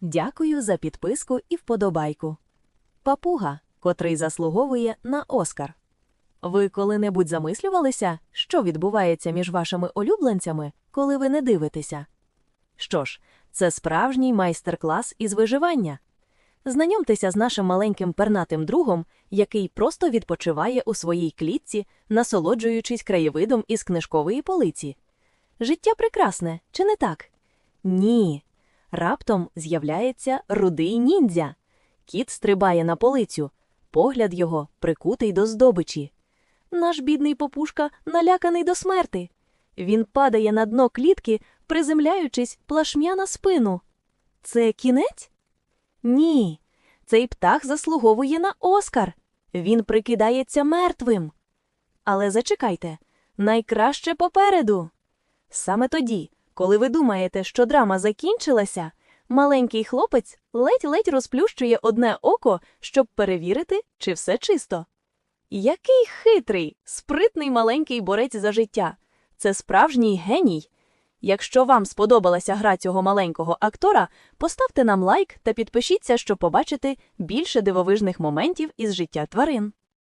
Дякую за підписку і вподобайку. Папуга, котрий заслуговує на Оскар. Ви коли-небудь замислювалися, що відбувається між вашими улюбленцями, коли ви не дивитеся? Що ж, це справжній майстер-клас із виживання. Знайомтеся з нашим маленьким пернатим другом, який просто відпочиває у своїй клітці, насолоджуючись краєвидом із книжкової полиці. Життя прекрасне, чи не так? Ні. Раптом з'являється рудий ніндзя. Кіт стрибає на полицю, погляд його прикутий до здобичі. Наш бідний попушка наляканий до смерти. Він падає на дно клітки, приземляючись плашмя на спину. Це кінець? Ні. Цей птах заслуговує на Оскар. Він прикидається мертвим. Але зачекайте, найкраще попереду. Саме тоді, коли ви думаєте, що драма закінчилася, маленький хлопець ледь-ледь розплющує одне око, щоб перевірити, чи все чисто. Який хитрий, спритний маленький борець за життя. Це справжній геній. Якщо вам сподобалася гра цього маленького актора, поставте нам лайк та підпишіться, щоб побачити більше дивовижних моментів із життя тварин.